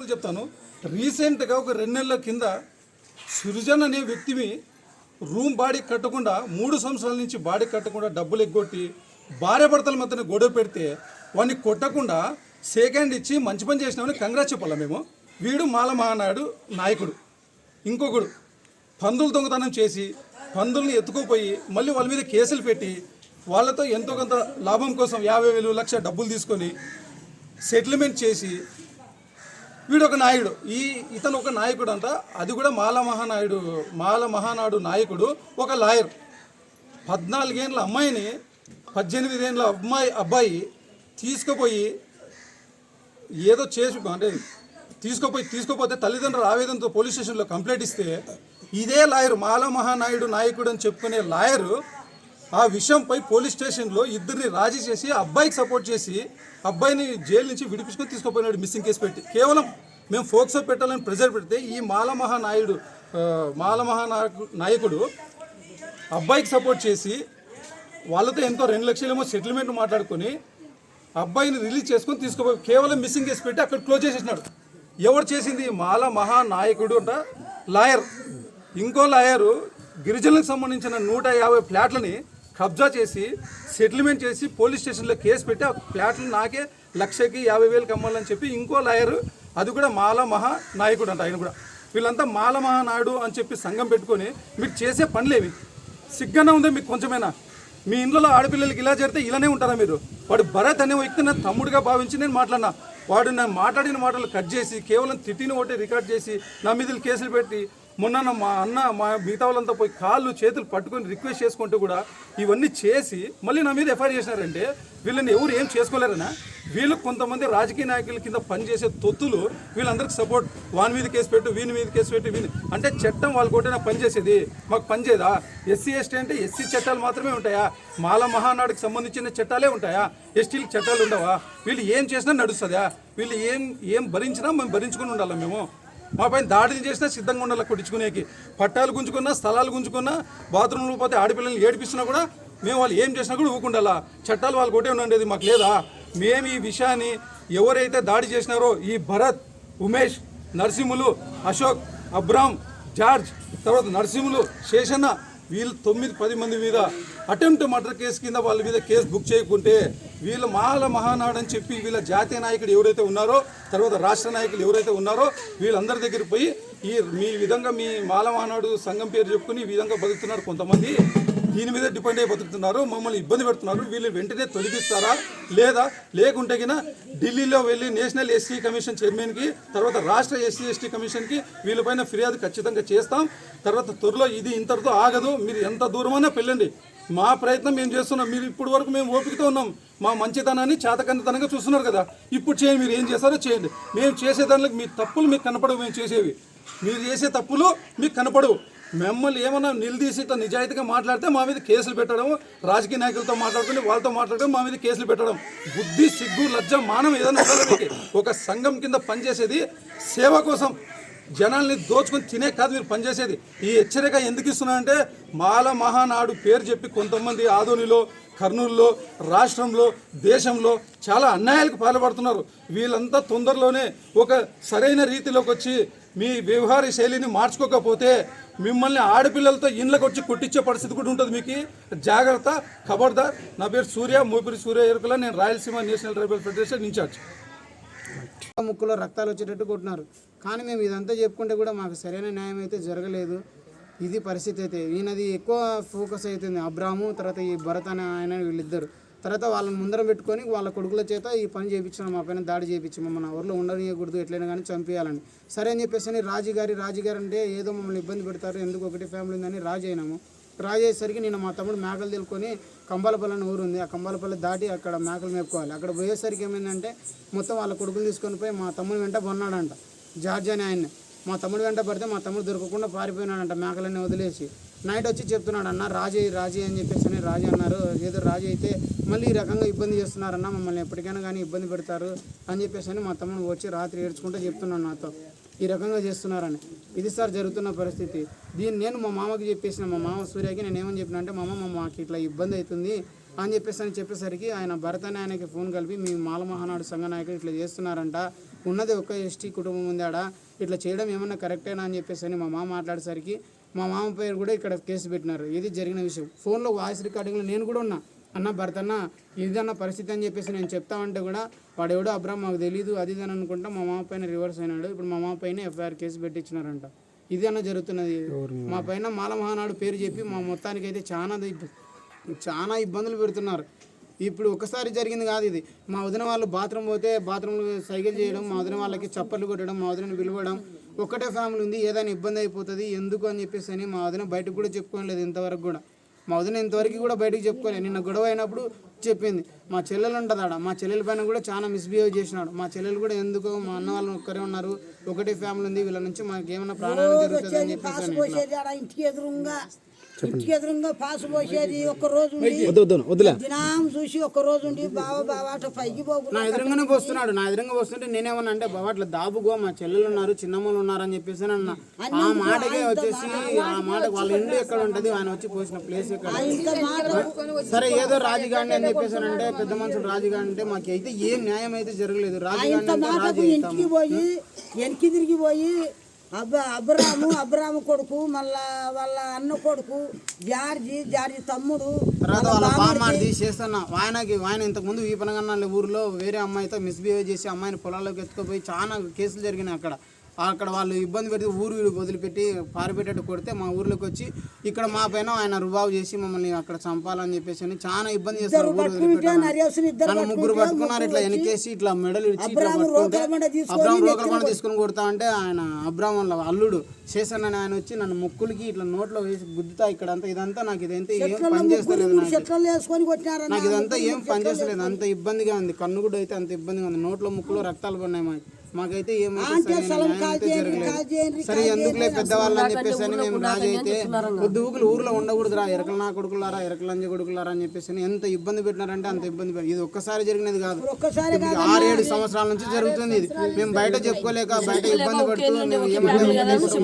చెప్తాను. రీసెంట్గా ఒక రెండు నెలల కింద సృజన్ అనే వ్యక్తిని రూమ్ బాడీ కట్టకుండా మూడు సంవత్సరాల నుంచి బాడీ కట్టకుండా డబ్బులు ఎగ్గొట్టి భార్య భర్తల మధ్యన గొడవ పెడితే వాడిని కొట్టకుండా సేకండ్ ఇచ్చి మంచి పని చేసినామని కంగ్రాట్ చెప్పాలా మేము? వీడు మాల మహానాయుడు నాయకుడు. ఇంకొకడు పందులు దొంగతనం చేసి పందుల్ని ఎత్తుకుపోయి మళ్ళీ వాళ్ళ మీద కేసులు పెట్టి వాళ్ళతో ఎంతో కొంత లాభం కోసం యాభై వేలు లక్ష డబ్బులు తీసుకొని సెటిల్మెంట్ చేసి వీడు ఒక నాయుడు. ఈ ఇతను ఒక నాయకుడు అంట. అది కూడా మాల మహానాయుడు మాల మహానాడు నాయకుడు ఒక లాయర్. పద్నాలుగేండ్ల అమ్మాయిని పద్దెనిమిదేండ్ల అమ్మాయి అబ్బాయి తీసుకుపోయి ఏదో చేసి అంటే తీసుకుపోయి తీసుకుపోతే తల్లిదండ్రులు ఆవేదనతో పోలీస్ స్టేషన్లో కంప్లైంట్ ఇస్తే ఇదే లాయర్ మాల మహానాయుడు నాయకుడు అని చెప్పుకునే లాయరు ఆ విషయంపై పోలీస్ స్టేషన్లో ఇద్దరిని రాజీ చేసి అబ్బాయికి సపోర్ట్ చేసి అబ్బాయిని జైలు నుంచి విడిపించుకొని తీసుకుపోయినాడు మిస్సింగ్ కేసు పెట్టి. కేవలం మేము ఫోక్సో పెట్టాలని ప్రెజర్ పెడితే ఈ మాల మహానాయుడు మాలమహా మాల మహానాయకు నాయకుడు అబ్బాయికి సపోర్ట్ చేసి వాళ్ళతో ఎంతో రెండు లక్షలేమో సెటిల్మెంట్ మాట్లాడుకొని అబ్బాయిని రిలీజ్ చేసుకొని తీసుకుపోయి కేవలం మిస్సింగ్ కేసు పెట్టి అక్కడ క్లోజ్ చేసేసినాడు. ఎవరు చేసింది? మాల మహానాయకుడు అంట లాయర్. ఇంకో లాయరు గిరిజనులకు సంబంధించిన నూట యాభై ఫ్లాట్లని కబ్జా చేసి సెటిల్మెంట్ చేసి పోలీస్ స్టేషన్లో కేసు పెట్టి ఆ ఫ్లాట్లు నాకే లక్షకి యాభై వేలకి అమ్మాలని చెప్పి ఇంకో లాయరు అది కూడా మాల మహా నాయకుడు అంట ఆయన కూడా. వీళ్ళంతా మాల మహానాయుడు అని చెప్పి సంఘం పెట్టుకొని మీరు చేసే పనులేవి. సిగ్గన ఉంది మీకు కొంచెమైనా. మీ ఇంట్లో ఆడపిల్లలకి ఇలా జరిగితే ఇలానే ఉంటారా మీరు? వాడు భరత్ అనే వ్యక్తి నా తమ్ముడిగా భావించి నేను మాట్లాడినా. వాడు నేను మాట్లాడిన మాటలు కట్ చేసి కేవలం తిట్టిన ఒకటి రికార్డ్ చేసి నా మీద కేసులు పెట్టి మొన్న మా అన్న మా మిగతా వాళ్ళంతా పోయి కాళ్ళు చేతులు పట్టుకొని రిక్వెస్ట్ చేసుకుంటూ కూడా ఇవన్నీ చేసి మళ్ళీ నా మీద ఎఫ్ఐఆర్ చేసినారంటే వీళ్ళని ఎవరు ఏం చేసుకోలేరనా? వీళ్ళు కొంతమంది రాజకీయ నాయకుల కింద పనిచేసే తొత్తులు వీళ్ళందరికీ సపోర్ట్. వాని మీద కేసు పెట్టు వీని మీద కేసు పెట్టు వీని అంటే చట్టం వాళ్ళు కొట్టినా పనిచేసేది మాకు పనిచేయదా ఎస్సీ ఎస్టీ అంటే ఎస్సీ చట్టాలు మాత్రమే ఉంటాయా? మాల మహానాడుకి సంబంధించిన చట్టాలే ఉంటాయా? ఎస్టీలకు చట్టాలు ఉండవా? వీళ్ళు ఏం చేసినా నడుస్తుందా? వీళ్ళు ఏం ఏం భరించినా మేము భరించుకుని ఉండాలా మేము? మా పైన దాడులు చేసినా సిద్ధంగా ఉండాలి కొట్టించుకునేకి. పట్టాలు గుంజుకున్నా స్థలాలు గుంజుకున్నా బాత్రూంలో పోతే ఆడపిల్లల్ని ఏడిపిస్తున్నా కూడా మేము వాళ్ళు ఏం చేసినా కూడా ఊకుండాలా. చట్టాలు వాళ్ళు కొట్టే ఉండేది మాకు లేదా? మేము ఈ విషయాన్ని ఎవరైతే దాడి చేసినారో ఈ భరత్ ఉమేష్ నరసింహులు అశోక్ అబ్రామ్ జార్జ్ తర్వాత నరసింహులు శేషన్న వీళ్ళు తొమ్మిది పది మంది మీద అటెంప్ట్ మర్డర్ కేసు కింద వాళ్ళ మీద కేసు బుక్ చేయకుంటే వీళ్ళు మాల మహానాడు అని చెప్పి వీళ్ళ జాతీయ నాయకుడు ఎవరైతే ఉన్నారో తర్వాత రాష్ట్ర నాయకులు ఎవరైతే ఉన్నారో వీళ్ళందరి దగ్గర పోయి ఈ మీ విధంగా మీ మాల మహానాడు సంఘం పేరు చెప్పుకుని ఈ విధంగా బతుకుతున్నారు కొంతమంది. దీని మీద డిపెండ్ అయి బతుకుతున్నారు మమ్మల్ని ఇబ్బంది పెడుతున్నారు. వీళ్ళు వెంటనే తొలగిస్తారా లేదా లేకుంటే ఢిల్లీలో వెళ్ళి నేషనల్ ఎస్సీ కమిషన్ చైర్మన్కి తర్వాత రాష్ట్ర ఎస్సీ ఎస్టీ కమిషన్కి వీళ్ళపైన ఫిర్యాదు ఖచ్చితంగా చేస్తాం. తర్వాత త్వరలో ఇది ఇంతటితో ఆగదు. మీరు ఎంత దూరమైనా పెళ్ళండి మా ప్రయత్నం మేము చేస్తున్నాం. మీరు ఇప్పుడు వరకు మేము ఓపికతో ఉన్నాం. మా మంచితనాన్ని చేతకన్నతనంగా చూస్తున్నారు కదా. ఇప్పుడు చేయండి మీరు ఏం చేస్తారో చేయండి. మేము చేసే మీ తప్పులు మీకు కనపడవు మేము చేసేవి. మీరు చేసే తప్పులు మీకు కనపడవు. మిమ్మల్ని ఏమన్నా నిలదీసి ఇట్లా నిజాయితీగా మాట్లాడితే మా మీద కేసులు పెట్టడం రాజకీయ నాయకులతో మాట్లాడుకుని వాళ్ళతో మాట్లాడడం మా మీద కేసులు పెట్టడం. బుద్ధి సిగ్గు లజ్జ మానం ఏదైనా ఉండాలి ఒక సంఘం కింద పనిచేసేది సేవ కోసం. జనాల్ని దోచుకొని తినే కాదు మీరు పనిచేసేది. ఈ హెచ్చరిక ఎందుకు ఇస్తున్నానంటే మాల మహానాడు పేరు చెప్పి కొంతమంది ఆధునిలో కర్నూలులో రాష్ట్రంలో దేశంలో చాలా అన్యాయాలకు పాల్పడుతున్నారు. వీళ్ళంతా తొందరలోనే ఒక సరైన రీతిలోకి వచ్చి మీ వ్యవహార శైలిని మార్చుకోకపోతే మిమ్మల్ని ఆడపిల్లలతో ఇండ్లకు వచ్చి కొట్టించే పరిస్థితి కూడా ఉంటుంది మీకు. జాగ్రత్త ఖబర్దార్ నా పేరు సూర్య మోపిరి సూర్య ఎరుకల నేను Rayalaseema national tribal federation incharge. ముక్కులో రక్తాలు వచ్చేటట్టు కొట్టినారు. కానీ మేము ఇదంతా చెప్పుకుంటే కూడా మాకు సరైన న్యాయం అయితే జరగలేదు. ఇది పరిస్థితి అయితే. ఈయనది ఎక్కువ ఫోకస్ అవుతుంది అబ్రాము తర్వాత ఈ భరత్ అనే ఆయన వీళ్ళిద్దరు. తర్వాత వాళ్ళని ముందర పెట్టుకొని వాళ్ళ కొడుకుల చేత ఈ పని చేయించడం మా పైన దాడి చేయించి మమ్మల్ని ఊర్లో ఉండనియకూడదు. ఎట్లయినా కానీ చంపేయాలని. సరే అని చెప్పేసి అని రాజు గారి రాజు అంటే ఏదో మమ్మల్ని ఇబ్బంది పెడతారు. ఎందుకు ఒకటి ఫ్యామిలీ ఉందని రాజు అయినాము. రాజు అయ్యేసరికి నేను మా తమ్ముడు మేకలు తెలుకొని కంబాలపల్లి అని ఊరుంది. ఆ కంబాలపల్లి దాటి అక్కడ మేకలు మేపుకోవాలి. అక్కడ పోయేసరికి ఏమైందంటే మొత్తం వాళ్ళ కొడుకులు తీసుకొని పోయి మా తమ్ముడు వెంట కొన్నాడంట జార్జ్ అని ఆయన్ని. మా తమ్ముడు వెంట పడితే మా తమ్ముడు దొరకకుండా పారిపోయినాడంట మేకలన్నీ వదిలేసి. నైట్ వచ్చి చెప్తున్నాడు అన్న రాజే రాజే అని చెప్పేసి అని రాజే అన్నారు. ఏదో రాజే అయితే మళ్ళీ ఈ రకంగా ఇబ్బంది చేస్తున్నారన్న మమ్మల్ని ఎప్పటికైనా కానీ ఇబ్బంది పెడతారు అని చెప్పేసి అని మా తమ్ముడు వచ్చి రాత్రి ఏడ్చుకుంటూ చెప్తున్నాడు నాతో. ఈ రకంగా చేస్తున్నారని. ఇది సార్ జరుగుతున్న పరిస్థితి. దీన్ని నేను మా మామకి చెప్పేసిన మా మామ సూర్యకి నేను ఏమని చెప్పిన అంటే మామ మా మాకు ఇట్లా ఇబ్బంది అవుతుంది అని చెప్పేసి అని చెప్పేసరికి ఆయన భరత్ ఆయనకి ఫోన్ కలిపి మీ మాల మహానాడు సంఘ నాయకులు ఇట్లా చేస్తున్నారంట. ఉన్నది ఒక ఎస్టీ కుటుంబం ఉంది ఆడ ఇట్లా చేయడం ఏమన్నా కరెక్టేనా అని చెప్పేసి అని మా మామ మాట్లాడేసరికి మా మామ పేరు కూడా ఇక్కడ కేసు పెట్టినారు. ఇది జరిగిన విషయం. ఫోన్లో వాయిస్ రికార్డింగ్లో నేను కూడా ఉన్నా. అన్న భర్త అన్న ఇదన్న పరిస్థితి అని చెప్పేసి నేను చెప్తామంటే కూడా వాడు ఎవడో అబ్రామ్ మాకు తెలియదు అది ఇది అని అనుకుంటా మా మామ పైన రివర్స్ అయినాడు. ఇప్పుడు మా మామ పైన ఎఫ్ఐఆర్ కేసు పెట్టించినారంట. ఇది అన్న జరుగుతున్నది. మా పైన మాల మహానాడు పేరు చెప్పి మా మొత్తానికి అయితే చాలా చాలా ఇబ్బందులు పెడుతున్నారు. ఇప్పుడు ఒకసారి జరిగింది కాదు ఇది. మా వదిన వాళ్ళు బాత్రూమ్ పోతే బాత్రూంలో సైకిల్ చేయడం మా వదిన వాళ్ళకి చప్పట్లు కొట్టడం మా వదిన పిలవడం ఒకటే ఫ్యామిలీ ఉంది. ఏదైనా ఇబ్బంది అయిపోతుంది ఎందుకు అని చెప్పేసి అని మా వదిన బయటకు కూడా చెప్పుకోలేదు ఇంతవరకు కూడా. మా వదిన ఇంతవరకు కూడా బయటకు చెప్పుకోలేదు నిన్న గొడవ అయినప్పుడు చెప్పింది. మా చెల్లెలు ఉంటుంది ఆడ. మా చెల్లెల పైన కూడా చాలా మిస్బిహేవ్ చేసినాడు. మా చెల్లెలు కూడా ఎందుకు మా అన్న వాళ్ళు ఒక్కరే ఉన్నారు. ఒకటే ఫ్యామిలీ ఉంది. వీళ్ళ నుంచి మాకు ఏమైనా ప్రాణాలు జరుగుతుంది అని చెప్పేసి ఇంటికి ఎదురుగా పాసు పోసేది ఒక్క రోజు ఉండి వద్దు వద్దు వద్దులే. దినం చూసి ఒక్క రోజు ఉండి బావ బావ అటు పైకి పోకు నా ఎదురుగానే పోస్తున్నాడు నా ఎదురుగా వస్తుంటే నేనేమన్నా అంటే బాబా అట్లా దాబుగో మా చెల్లెలు ఉన్నారు చిన్నమ్మలు ఉన్నారు అని చెప్పేసి అని అన్న ఆ మాటకే వచ్చేసి ఆ మాట వాళ్ళ ఇల్లు ఎక్కడ ఉంటది? ఆయన వచ్చి పోసిన ప్లేస్ ఎక్కడ? సరే ఏదో రాజుగాండి అని చెప్పేసి అని అంటే పెద్ద మనుషులు రాజుగాండి అంటే మాకు అయితే ఏం న్యాయం అయితే జరగలేదు. రాజుగాండి ఇంటికి పోయి వెనక్కి తిరిగి పోయి అబ్బ అబ్రాము అబ్రాము కొడుకు మళ్ళా వాళ్ళ అన్న కొడుకు జార్జి జార్జి తమ్ముడు తర్వాత వాళ్ళ బామ్మాడిది చేస్తున్నా ఆయనకి ఆయన ఇంతకు ముందు ఈ పనగన్న ఊరిలో వేరే అమ్మాయితో మిస్బిహేవ్ చేసి అమ్మాయిని పొలాల్లోకి ఎత్తుకుపోయి చాలా కేసులు జరిగినాయి అక్కడ. అక్కడ వాళ్ళు ఇబ్బంది పెడితే ఊరు వదిలిపెట్టి పారిపెట్టేట్టు కొడితే మా ఊర్లోకి వచ్చి ఇక్కడ మా పైన ఆయన రుబాబు చేసి మమ్మల్ని అక్కడ చంపాలని చెప్పేసి అని చాలా ఇబ్బంది చేస్తారు ముగ్గురు పట్టుకున్నారు ఇట్లా వెనకేసి ఇట్లా మెడలు ఇచ్చి అబ్రామ్ రోకల పండు తీసుకొని కొడతా అంటే ఆయన అబ్రామ్ వాళ్ళ అల్లుడు చేశాను ఆయన వచ్చి నన్ను ముక్కులకి ఇట్లా నోట్లో వేసి గుద్దుతా ఇక్కడ అంతా ఇదంతా నాకు ఇదంతా ఏం పని చేస్తలేదు నాకు. ఇదంతా ఏం పని చేస్తలేదు అంత ఇబ్బందిగా ఉంది కన్ను కూడా అయితే అంత ఇబ్బందిగా ఉంది నోట్లో ముక్కులో రక్తాలు పడినాయి మాకు. మాకైతే ఏమైతే సరే ఎందుకులే పెద్దవాళ్ళు అని చెప్పేసి అని మేము రాజు అయితే కొద్ది ఊకులు ఊర్లో ఉండకూడదురా ఎరకల నా కొడుకులారా ఎరకల లంజ కొడుకులారా అని చెప్పేసి అని ఎంత ఇబ్బంది పెట్టినారంటే అంత ఇబ్బంది ఇది ఒక్కసారి జరిగినది కాదు. ఆరు ఏడు సంవత్సరాల నుంచి జరుగుతుంది ఇది. మేము బయట చెప్పుకోలేక బయట ఇబ్బంది పడుతూ మేము ఏమంటే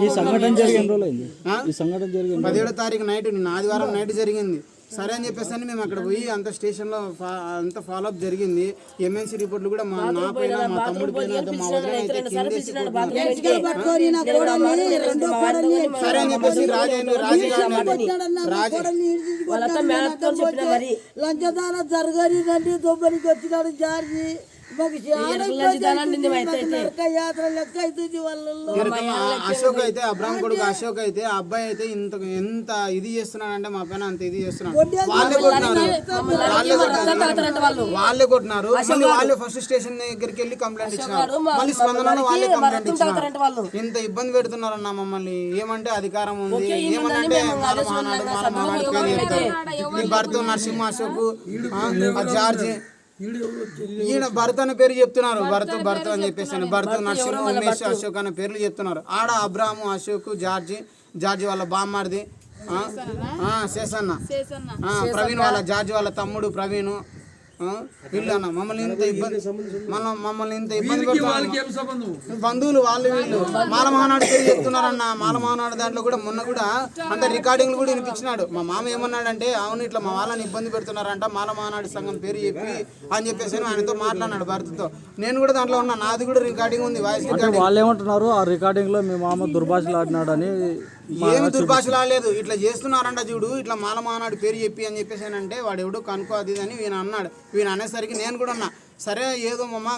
ఈ సంఘటన జరిగిన రోజులు అయింది ఆ? ఈ సంఘటన జరిగిన పదిహేడో తారీఖు నైట్ నిన్న ఆదివారం నైట్ జరిగింది. సరే అని చెప్పేసి అని మేము అక్కడ పోయి అంత స్టేషన్లో ఫా- అంత ఫాలోఅప్ జరిగింది. ఎంఎన్సీ రిపోర్ట్లు కూడా మా నా పైన మా తమ్ముడి పైన మా సరే అని చెప్పేసి రాజైన రాజు. లంచదాన దొబ్బరికి వచ్చినాడు జార్జి. అశోక్ అయితే అబ్రామ్ కొడుకు అశోక్ అయితే ఆ అబ్బాయి అయితే ఇంత ఎంత ఇది చేస్తున్నాడంటే మా పైన అంత ఇది చేస్తున్నాడు. వాళ్ళే కొట్టినారు. వాళ్ళే కొట్టినారు. వాళ్ళే కొట్టినారు. మళ్ళీ వాళ్ళే ఫస్ట్ స్టేషన్ దగ్గరికి వెళ్ళి కంప్లైంట్ ఇచ్చినారు. మళ్ళీ స్పందనలో వాళ్ళే కంప్లైంట్ ఇచ్చినారు. ఇంత ఇబ్బంది పెడుతున్నారన్న మమ్మల్ని. ఏమంటే అధికారం ఉంది. ఏమనంటే చెప్తారు. ఈ భరత్ నరసింహ అశోక్ జార్జి ఈయన భరత్ అనే పేరు చెప్తున్నారు. భరత్ భరత్ అని చెప్పేసి భరత్ నరసింహ ఉమేష్ అశోక్ అనే పేర్లు చెప్తున్నారు. ఆడ అబ్రాహము అశోక్ జార్జి జార్జి వాళ్ళ బామ్మారిది శేషన్న. ప్రవీణ్ వాళ్ళ జార్జి వాళ్ళ తమ్ముడు ప్రవీణ్. వీళ్ళు అన్న మమ్మల్ని ఇంత ఇబ్బంది మనం మమ్మల్ని ఇంత ఇబ్బంది పెడుతున్నారు బంధువులు వాళ్ళు వీళ్ళు. మాల మహానాడు పేరు చెప్తున్నారన్న మాల మహానాడు దాంట్లో కూడా మొన్న కూడా అంటే రికార్డింగ్లు కూడా వినిపించినాడు. మా మామ ఏమన్నాడంటే అవును ఇట్లా మా వాళ్ళని ఇబ్బంది పెడుతున్నారంట మాల మహానాడు సంఘం పేరు చెప్పి అని చెప్పేసి ఆయనతో మాట్లాడినాడు భరత్తో. నేను కూడా దాంట్లో ఉన్నా నాది కూడా రికార్డింగ్ ఉంది వాయిస్ వాళ్ళు ఏమంటున్నారు ఆ రికార్డింగ్లో మీ మామ దుర్భాషలు ఆడినాడని ఏమి దుర్భాషలు ఆడలేదు ఇట్లా చేస్తున్నారంట చూడు ఇట్లా మాల మహానాడు పేరు చెప్పి అని చెప్పేసి అని అంటే వాడు ఎవడు కనుక్కో అది అని వీణ అన్నాడు. వీణ అనేసరికి నేను కూడా అన్నా సరే ఏదో మమ్మ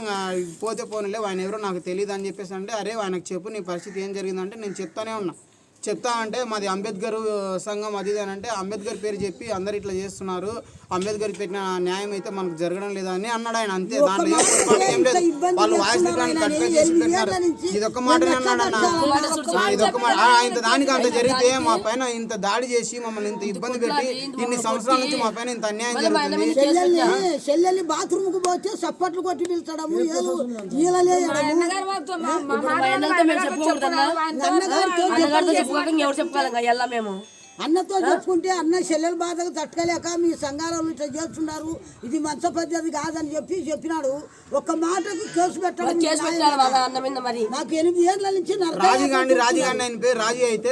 పోతే పోనీలే ఆయన ఎవరో నాకు తెలియదు అని చెప్పేసి అంటే అరే ఆయనకు చెప్పు నీ పరిస్థితి ఏం జరిగిందంటే నేను చెప్తానే ఉన్నా. చెప్తా అంటే మాది అంబేద్కర్ సంఘం అది అని అంటే అంబేద్కర్ పేరు చెప్పి అందరు ఇట్లా చేస్తున్నారు. అంబేద్కర్ పెట్టిన న్యాయం అయితే మనకు జరగడం లేదా అని అన్నాడు ఆయన. అంతే దాంట్లో ఏం లేదు. వాళ్ళు వాయిస్ చేసి పెట్టినారు ఇదొక మాటనే అన్నాడు అన్న. ఆ, ఇదొక మాట ఆ, ఇంత దానికి అంత జరిగితే మా పైన ఇంత దాడి చేసి మమ్మల్ని ఇంత ఇబ్బంది పెట్టి ఇన్ని సంవత్సరాల నుంచి మా పైన ఇంత అన్యాయం జరుగుతుంది. చెల్లెల్ని బాత్రూమ్కు పోతే చప్పట్లు కొట్టి పిలుచడము ఎవరు చెప్పుకోవాలి వెళ్ళా మేము? అన్నతో చెప్పుకుంటే అన్న చెల్లెల బాధకు తట్టుకోలేక మీ సంఘాలలో ఇట్లా చేస్తున్నారు. ఇది మంచ పద్ధతి కాదని చెప్పి చెప్పినాడు. ఒక్క మాటకు కేసు పెట్టడం మరి నాకు ఎనిమిది ఏళ్ళ నుంచి నరక రాజీ గాంధీ రాజీ గాంధీ ఆయన పేరు రాజీ అయితే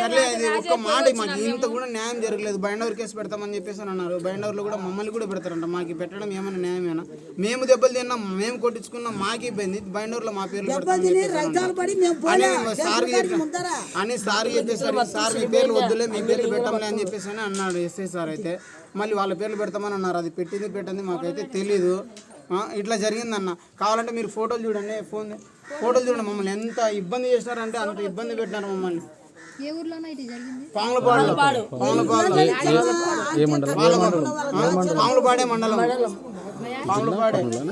సర్లే అది ఒక్క మాట మాకు ఇంత కూడా న్యాయం జరగలేదు. బైండవర్ కేసు పెడతామని చెప్పేసి అని అన్నారు. బైండవర్లో కూడా మమ్మల్ని కూడా పెడతారంట. మాకు పెట్టడం ఏమైనా న్యాయమేనా? మేము దెబ్బలు తిన్నాం మేము కొట్టించుకున్నాం మాకు ఇబ్బంది. బైండవర్లో మా చెప్పేసి అని సార్ అని సార్ మీ పేర్లు వద్దులే పేర్లు పెట్టంలే అని చెప్పేసి అని అన్నాడు ఎస్ఐ సార్ అయితే. మళ్ళీ వాళ్ళ పేర్లు పెడతామని అన్నారు. అది పెట్టింది పెట్టింది మాకైతే తెలీదు. ఆ, ఇట్లా జరిగిందన్న. కావాలంటే మీరు ఫోటోలు చూడండి ఫోన్ ఫోటోలు చూడండి మమ్మల్ని. ఎంత ఇబ్బంది చేసినారంటే అంత ఇబ్బంది పెట్టినారు మమ్మల్ని. ఏ ఊర్లోనో ఇది జరిగింది? పాములపాడులో పాములపాడులో పాములపాడు. పాములపాడే. మండలం? పాములపాడే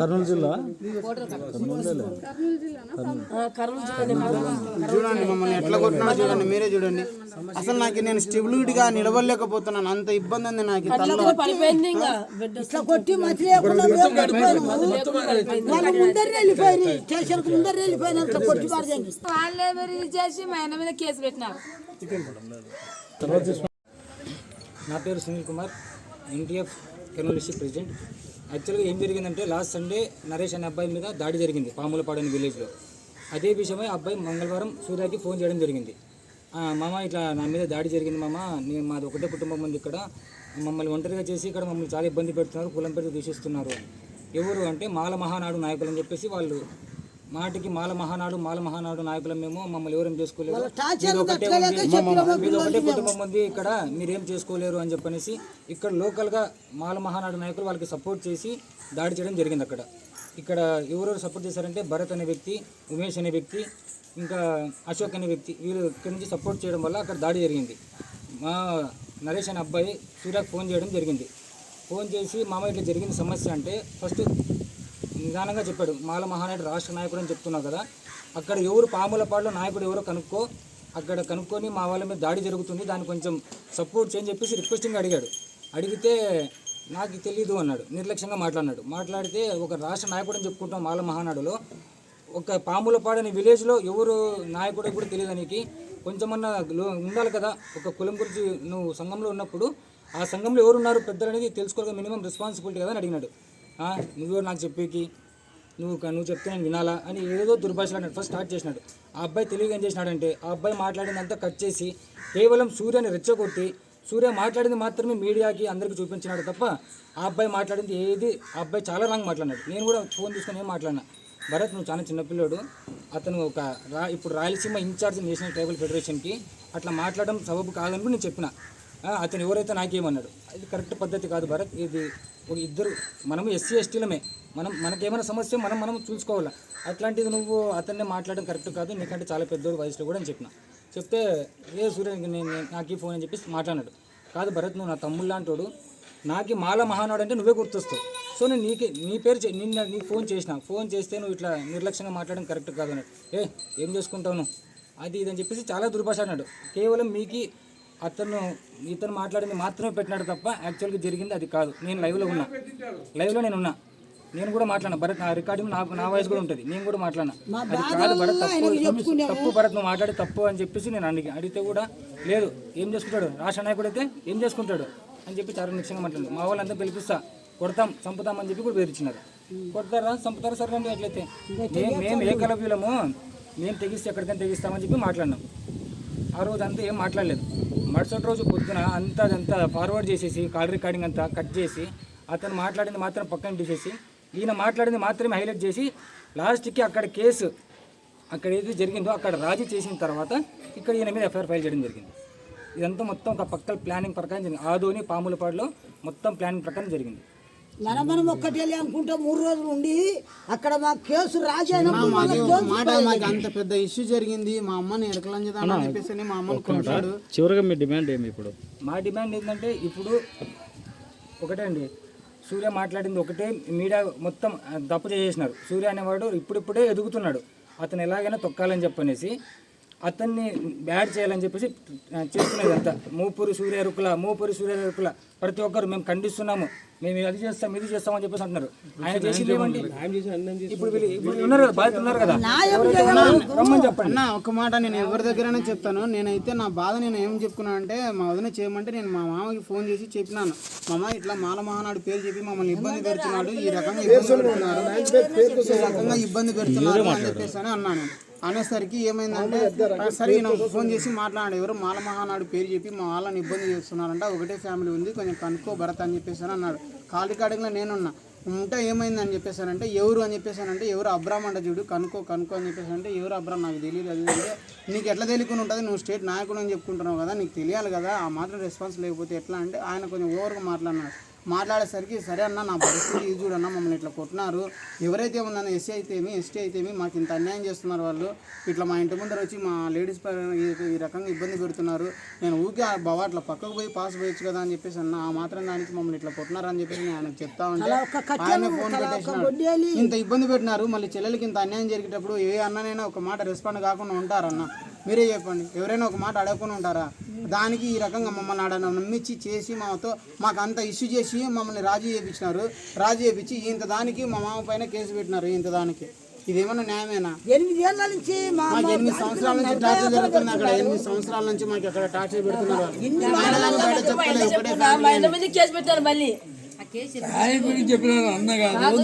కర్నూలు జిల్లా ఆ, కర్నూలు జిల్లా? చూడండి మమ్మల్ని ఎట్లా కొట్టినా చూడండి మీరే చూడండి. అసలు నాకు నేను స్టెబిలిటీగా నిలవలేకపోతున్నాను అంత ఇబ్బంది ఉంది నాకు ఈ తలలో. పడిపోయింది ఇంకా. బిడ్డ ఇట్లా కొట్టి మతి లేకుండా మేము పడిపోయినాము వాళ్ళు ముందరే వెళ్ళిపోయి స్టేషన్కు ముందరే వెళ్ళిపోయినారు ఇట్లా కొట్టి పారదేంగి వాళ్ళే మరి ఇది చేసి మా ఆయన మీద కేసు పెట్టినారు. నా పేరు Sunil Kumar NTF Kurnool district president. యాక్చువల్గా ఏం జరిగిందంటే లాస్ట్ సండే నరేష్ అనే అబ్బాయి మీద దాడి జరిగింది పాములపాడు అనే విలేజ్లో అదే విషయమై అబ్బాయి మంగళవారం సూర్యకి ఫోన్ చేయడం జరిగింది. మామ ఇట్లా నా మీద దాడి జరిగింది మామ నేను మాది ఒకటే కుటుంబం ఉంది ఇక్కడ. మమ్మల్ని ఒంటరిగా చేసి ఇక్కడ మమ్మల్ని చాలా ఇబ్బంది పెడుతున్నారు కులం పేరు దూషిస్తున్నారు. ఎవరు అంటే మాల మహానాడు నాయకులు అని చెప్పేసి వాళ్ళు మాటికి మాల మహానాడు మాల మహానాడు నాయకులం మేము. మమ్మల్ని ఎవరేం ఉంది. మీది ఒకటే కుటుంబం ఉంది ఇక్కడ. మీరేం చేసుకోలేరు అని చెప్పనేసి ఇక్కడ లోకల్గా మాల మహానాడు నాయకులు వాళ్ళకి సపోర్ట్ చేసి దాడి చేయడం జరిగింది అక్కడ. ఇక్కడ ఎవరెవరు సపోర్ట్ చేశారంటే భరత్ అనే వ్యక్తి ఉమేష్ అనే వ్యక్తి ఇంకా అశోక్ అనే వ్యక్తి. వీళ్ళు ఇక్కడ నుంచి సపోర్ట్ చేయడం వల్ల అక్కడ దాడి జరిగింది. మా నరేష్ అనే అబ్బాయి సూర్యకు ఫోన్ చేయడం జరిగింది. ఫోన్ చేసి మామ ఇట్లా జరిగిన సమస్య అంటే ఫస్ట్ నిదానంగా చెప్పాడు. మాల మహానాయుడు రాష్ట్ర నాయకుడు అని చెప్తున్నావు కదా అక్కడ ఎవరు పాములపాడులో నాయకుడు ఎవరో కనుక్కో అక్కడ కనుక్కొని మా వాళ్ళ మీద దాడి జరుగుతుంది దాన్ని కొంచెం సపోర్ట్ చేయని చెప్పేసి రిక్వెస్టింగ్ అడిగాడు. అడిగితే నాకు తెలీదు అన్నాడు. నిర్లక్ష్యంగా మాట్లాడినాడు. మాట్లాడితే ఒక రాష్ట్ర నాయకుడు అని చెప్పుకుంటాం మాల మహానాడులో ఒక పాములపాడు అనే విలేజ్లో ఎవరు నాయకుడో కూడా తెలియదు నీకు. కొంచెమన్నా ఉండాలి కదా ఒక కులం గురించి నువ్వు సంఘంలో ఉన్నప్పుడు ఆ సంఘంలో ఎవరున్నారు పెద్దలు అనేది తెలుసుకోవాలి మినిమం రెస్పాన్సిబిలిటీ కదా అని అడిగినాడు. నువ్వెవరు నాకు చెప్పేకి? నువ్వు నువ్వు చెప్తే నేను వినాలా? అని ఏదో దుర్భాషలు ఫస్ట్ స్టార్ట్ చేసినాడు. ఆ అబ్బాయి తెలివిగా ఏం చేసినాడంటే ఆ అబ్బాయి మాట్లాడిందంతా కట్ చేసి కేవలం సూర్యని రెచ్చగొట్టి సూర్య మాట్లాడింది మాత్రమే మీడియాకి అందరికీ చూపించినాడు తప్ప ఆ అబ్బాయి మాట్లాడింది ఏది ఆ అబ్బాయి చాలా రాంగ్ మాట్లాడినాడు. నేను కూడా ఫోన్ తీసుకొని ఏం మాట్లాడినా? భరత్ నువ్వు చాలా చిన్నపిల్లోడు అతను ఒక రా ఇప్పుడు రాయలసీమ ఇన్ఛార్జ్ నేషనల్ ట్రైబల్ ఫెడరేషన్కి అట్లా మాట్లాడడం సబబు కాదని కూడా నేను చెప్పిన. అతను ఎవరైతే నాకేమన్నాడు? అది కరెక్ట్ పద్ధతి కాదు భరత్ ఇది ఒక ఇద్దరు మనము ఎస్సీ ఎస్టీలమే. మనం మనకేమైనా సమస్య మనం మనం చూసుకోవాలి? అట్లాంటిది నువ్వు అతన్నే మాట్లాడడం కరెక్ట్ కాదు నీకంటే చాలా పెద్దోడు వయసులో కూడా అని చెప్పిన. చెప్తే ఏ సూర్య నేను నాకు ఈ ఫోన్ అని చెప్పేసి మాట్లాడాడు కాదు భరత్ నువ్వు నా తమ్ముడు లాంటోడు నాకు మాల మహానాడు అంటే నువ్వే గుర్తొస్తావు. సో నేను నీకే నీ పేరు చే- నిన్న నీకు ఫోన్ చేసిన ఫోన్ చేస్తే నువ్వు ఇట్లా నిర్లక్ష్యంగా మాట్లాడడం కరెక్ట్ కాదు అన్నాడు. ఏ ఏం చేసుకుంటావు అది ఇది అని చెప్పేసి చాలా దుర్భాష అన్నాడు. కేవలం మీకు అతను ఇతను మాట్లాడింది మాత్రమే పెట్టినాడు తప్ప యాక్చువల్గా జరిగింది అది కాదు. నేను లైవ్లో ఉన్నా. లైవ్లో నేను ఉన్నా. నేను కూడా మాట్లాడినా. భరత్ నా రికార్డింగ్ నాకు నా వాయిస్ కూడా ఉంటుంది. నేను కూడా మాట్లాడినా. అది కాదు భరత్ తప్పు తప్పు భరత్ నువ్వు మాట్లాడి తప్పు అని చెప్పేసి నేను అడిగి అడిగితే కూడా లేదు. ఏం చేసుకుంటాడు? రాష్ట్ర నాయకుడు అయితే ఏం చేసుకుంటాడు? అని చెప్పి చాలా నిశ్చయంగా మాట్లాడు మా వాళ్ళంతా పిలిపిస్తా కొడతాం చంపుతాం అని చెప్పి కూడా బెదిరించినారు. కొడతారా? చంపుతారా? సరే అండి అట్లయితే. మేము మేము ఏ కలవ్యులము మేము తెగిస్తే ఎక్కడికైనా తెగిస్తామని చెప్పి మాట్లాడినాం. ఆ రోజు అంతా ఏం మాట్లాడలేదు. మరుసటి రోజు పొద్దున అంతా అదంతా ఫార్వర్డ్ చేసేసి కాల్ రికార్డింగ్ అంతా కట్ చేసి అతను మాట్లాడింది మాత్రం పక్కన తీసేసి ఈయన మాట్లాడింది మాత్రమే హైలైట్ చేసి లాస్ట్కి అక్కడ కేసు అక్కడ ఏది జరిగిందో అక్కడ రాజీ చేసిన తర్వాత ఇక్కడ ఈయన మీద ఎఫ్ఐఆర్ ఫైల్ చేయడం జరిగింది. ఇదంతా మొత్తం ఒక పక్కల ప్లానింగ్ ప్రకారం జరిగింది. ఆదోని పాములపాడులో మొత్తం ప్లానింగ్ ప్రకారం జరిగింది. మనం మనం ఒక్కటి వెళ్ళి అనుకుంటే మూడు రోజులు ఉండి అక్కడ మా కేసు మాకు అంత పెద్ద ఇష్యూ జరిగింది. మా అమ్మని ఎడకలంజదా అని చెప్పేసి అని మా అమ్మని కొట్టాడు. చివరిగా మీ డిమాండ్ ఏమి ఇప్పుడు? మా డిమాండ్ ఏంటంటే ఇప్పుడు ఒకటే అండి. సూర్య మాట్లాడింది ఒకటే. మీడియా మొత్తం తప్పు చేసేసినారు. సూర్య అనేవాడు ఇప్పుడిప్పుడే ఎదుగుతున్నాడు. అతను ఎలాగైనా తొక్కాలని చెప్పనేసి అతన్ని బ్యాడ్ చేయాలని చెప్పేసి చేస్తున్నది అంతా. మూపూరి సూర్య రుకుల మూపూరి సూర్య రుకుల. ప్రతి ఒక్కరు మేము ఖండిస్తున్నాము. మేము అది చేస్తాం ఇది చేస్తాం అని చెప్పేసి అంటున్నారు. ఆయన చేసింది ఏమండి? ఇప్పుడు ఉన్నారు కదా బాధితులు ఉన్నారు కదా. రమ్మని చెప్పండి. అన్న ఒక మాట నేను ఎవరి దగ్గరైనా చెప్తాను. నేనైతే నా బాధ నేను ఏం చెప్పుకున్నాను అంటే మా వదిన చేయమంటే నేను మా మామకి ఫోన్ చేసి చెప్పినాను. మామ ఇట్లా మాల మహానాడు పేరు చెప్పి మమ్మల్ని ఇబ్బంది పెడుతున్నాడు. ఈ రకంగా ఇబ్బంది పెడుతున్నారు. ఈ రకంగా ఇబ్బంది పెడుతున్నారు అని చెప్పేసి అని అన్నాను. అనేసరికి ఏమైందంటే సరే ఫోన్ చేసి మాట్లాడాడు. ఎవరు మాల మహానాడు పేరు చెప్పి మా వాళ్ళని ఇబ్బంది చేస్తున్నారంట ఒకటే ఫ్యామిలీ ఉంది కొంచెం కనుక్కో భరత్ అని చెప్పేసి అని అన్నాడు. కాలి కాడిగా నేనున్నా. ఉంటే ఏమైంది అని చెప్పేసానంటే ఎవరు అని చెప్పేసానంటే ఎవరు అబ్రామ్ అంట చూడు కనుక్కో కనుక్కో అని చెప్పేసానంటే ఎవరు అబ్రామ్ నాకు తెలియదు అది అంటే నీకు ఎట్లా తెలియకుండా ఉంటుంది నువ్వు స్టేట్ నాయకుడు అని చెప్పుకుంటున్నావు కదా నీకు తెలియాలి కదా ఆ మాత్రం రెస్పాన్స్ లేకపోతే ఎట్లా అంటే ఆయన కొంచెం ఓవర్గా మాట్లాడినాడు. మాట్లాడేసరికి సరే అన్న నా పరిస్థితి ఇది చూడన్న మమ్మల్ని ఇట్లా కొట్టినారు. ఎవరైతే ఉందన్న ఎస్సీ అయితేమి ఎస్టీ అయితేమి మాకు ఇంత అన్యాయం చేస్తున్నారు వాళ్ళు. ఇట్లా మా ఇంటి ముందర వచ్చి మా లేడీస్ ఈ- రకంగా ఇబ్బంది పెడుతున్నారు. నేను ఊరికే ఆ బావ అట్లా పక్కకు పోయి పాస్ పోయొచ్చు కదా అని చెప్పేసి అన్న ఆ మాత్రం దానికి మమ్మల్ని ఇట్లా కొట్టినారు అని చెప్పేసి నేను ఆయనకు చెప్తా ఉంటే ఆయన ఫోన్ పెట్టేసినాడు. ఇంత ఇబ్బంది పెట్టినారు. మళ్ళీ చెల్లెలకి ఇంత అన్యాయం జరిగేటప్పుడు ఏ అన్ననైనా ఒక మాట రెస్పాండ్ కాకుండా ఉంటారన్న. మీరే చెప్పండి. ఎవరైనా ఒక మాట అడగకుండా ఉంటారా? దానికి ఈ రకంగా మమ్మల్ని ఆడ నమ్మించి చేసి మాతో మాకు అంత ఇష్యూ చేసి మమ్మల్ని రాజీ చేయించినారు రాజీ చేయించి ఇంత దానికి మా మామ పైన కేసు పెట్టినారు ఇంత దానికి. ఇదేమన్నా న్యాయమేనా? ఎనిమిది ఏళ్ళ నుంచి మాకు ఎనిమిది సంవత్సరాల నుంచి టార్చర్ జరుగుతుంది అక్కడ. ఎనిమిది సంవత్సరాల నుంచి మాకు అక్కడ టార్చర్ పెడుతున్నారు? కేసు పెట్టారు మళ్ళీ. చెప్పినాను అన్న కాదు